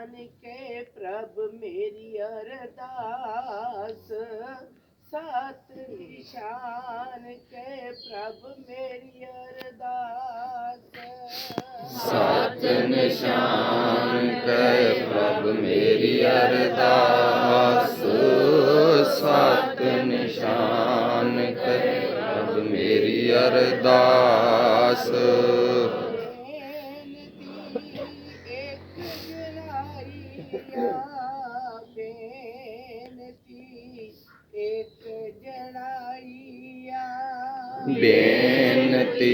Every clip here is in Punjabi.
ਨਿਸ਼ਾਨ ਕੇ ਪ੍ਰਭ ਮੇਰੀ ਅਰਦਾਸ। ਸਤ ਨਿਸ਼ਾਨ ਕੇ ਪ੍ਰਭ ਮੇਰੀ ਅਰਦਾਸ। ਸਤ ਨਿਸ਼ਾਨ ਕੈ ਪ੍ਰਭ ਮੇਰੀ ਅਰਦਾਸ। ਸਤ ਨਿਸ਼ਾਨ ਕੈ ਪ੍ਰਭ ਮੇਰੀ ਅਰਦਾਸ। ਬੇਨਤੀ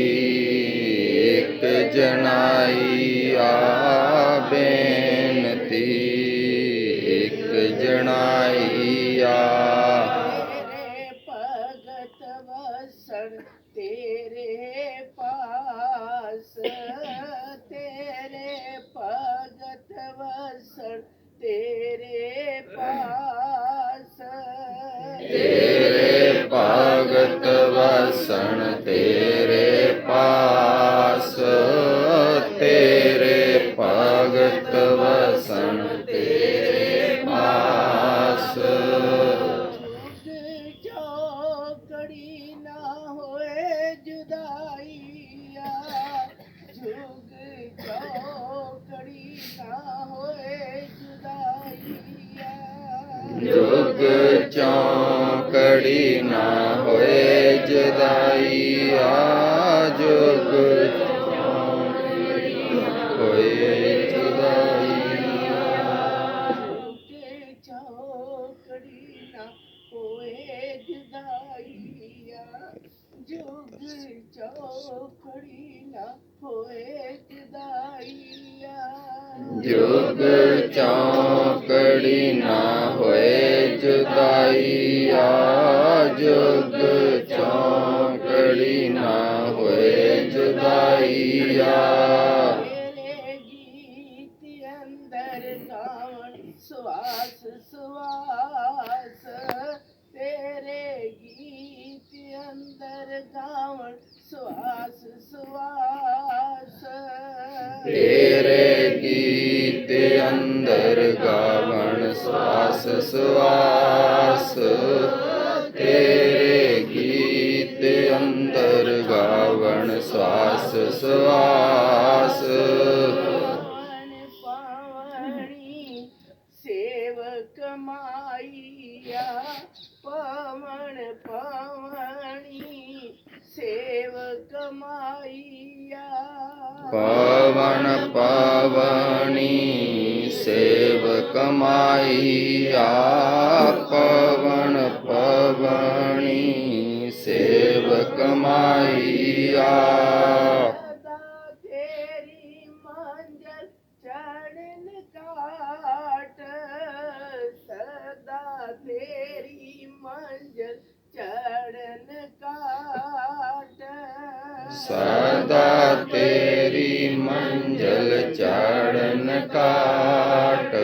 ਇੱਕ ਜਣਾਈਆ ਬੇਨਤੀ ਇੱਕ ਜਣਾਈਆ ਤੇਰੇ ਪਾਸ। ਤੇਰੇ ਭਗਤ ਵਸਣ। ਜੁਗ ਚੌਕੜੀ ਨਾ ਹੋਏ ਜਦਾਈਆ ਜੁਗ ਹੋਏ ਜਦਾਈਆ ਕੇ ਚੌਕੜੀ ਨਾ ਹੋਏ ਜੁਦਾਈਆ ਜੁਗ ਚੌਕੜੀ ਨਾ ਹੋਏ ਜੁਦਾਈਆ ਜੁਗ ਚੌਕੜੀ ਨਾ ਹੋਏ ਜੁਦਾਈਆ ਜੁਗ ਚੌਕੜੀ ਨਾ ਹੋਏ ਅੰਦਰ ਗਾਵਣ ਸਵਾਸ ਸਵਾਸ ਤੇਰੇ ਗੀਤ ਅੰਦਰ ਗਾਵਣ ਸਵਾਸ ਸਵਾਸ ਤੇਰੇ ਗੀਤ ਅੰਦਰ ਗਾਵਣ ਸਵਾਸ ਸਵਾਸ। ਤੇਰੇ ਗੀਤ ਅੰਦਰ ਗਾਵਣ ਸਵਾਸ ਸਵਾਸ। ਪਾਵਣੀ ਸੇਵਕ ਮਾਈਆ ਪਵਨ ਪਾਵਣੀ ਪਵਣੀ ਸੇਵਕ ਮਾਈਆ ਪਵਨ ਪਵਣੀ ਸੇਵਕ ਮਾਈਆ ਸਦਾ ਤੇਰੀ ਮੰਜ਼ਲ ਚੜਨ ਕਾਟ ਸਦਾ ਤੇਰੀ ਮੰਜ਼ਲ ਚੜਨ ਕਾਟ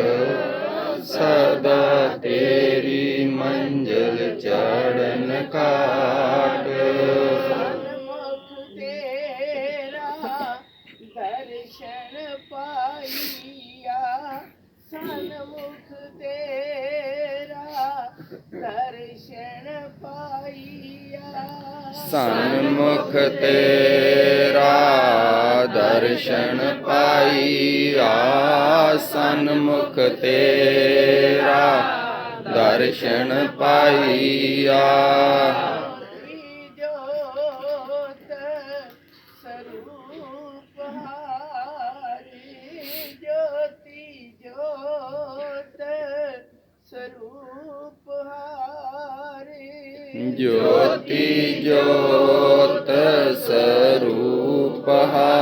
ਸਦਾ ਤੇਰੀ ਮੰਜ਼ਲ ਚੜਨ ਕਾਟ ਸਦਾ ਤੇਰੀ ਮੰਜ਼ਲ ਚੜਨ ਕਾਟ ਸਨਮੁਖ ਤੇਰਾ ਦਰਸ਼ਨ ਪਾਈਆ ਸਨਮੁਖ ਤੇਰਾ ਦਰਸ਼ਨ ਪਾਈਆ ਸਨਮੁਖ ਤੇਰਾ ਦਰਸ਼ਨ ਪਾਈਆ ਤੇਰਾ। ਦਰਸ਼ਨ ਪਾਈਆ ਆਪਣੀ ਜੋਤ ਸਰੂਪ ਹਾਰੀ ਜੋਤੀ ਜੋਤ ਸਰੂਪ ਹਾਰੇ। ਜੋਤੀ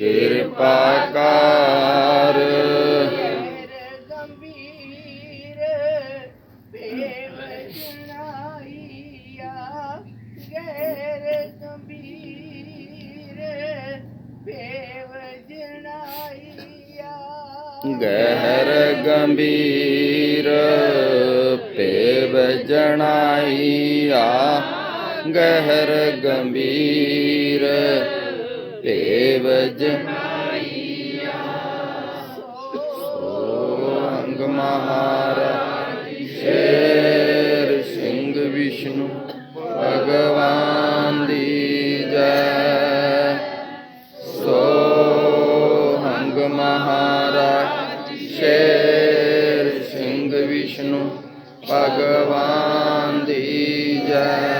ਕਿਰਪਾ ਕਰ ਗਹਿਰ ਗੰਭੀਰ ਪੇਵ ਜਣਾਈਆ ਗਹਿਰ ਗੰਭੀਰ ਪੇਵ ਜਣਾਈਆ ਮਹਾਰਾਜ ਸ਼ੇਰ ਸਿੰਘ ਵਿਸ਼ਨੂੰ ਭਗਵਾਨ ਦੀ ਜੈ ਸੋ ਹੰਗ ਮਹਾਰਾਜ ਸ਼ੇਰ ਸਿੰਘ ਵਿਸ਼ਨੂੰ ਭਗਵਾਨ ਦੀ ਜੈ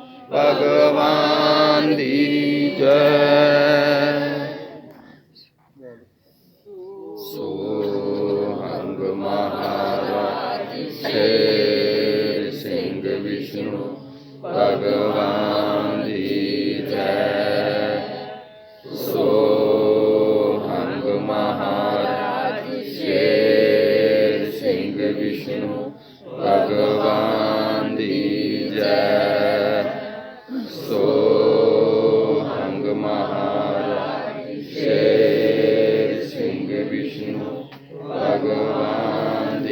ਭਗਵਾਨ ਦੀ ਜੈ ਸੋ ਹੰਗ ਮਹਾਰਾਜ ਸ਼ੇਰ ਸਿੰਘ ਵਿਸ਼ਨੂੰ ਭਗਵਾਨ ਦੀ ਜੈ ਸੋ ਹੰਗ ਮਹਾਰਾਜ ਸ਼ੇਰ solo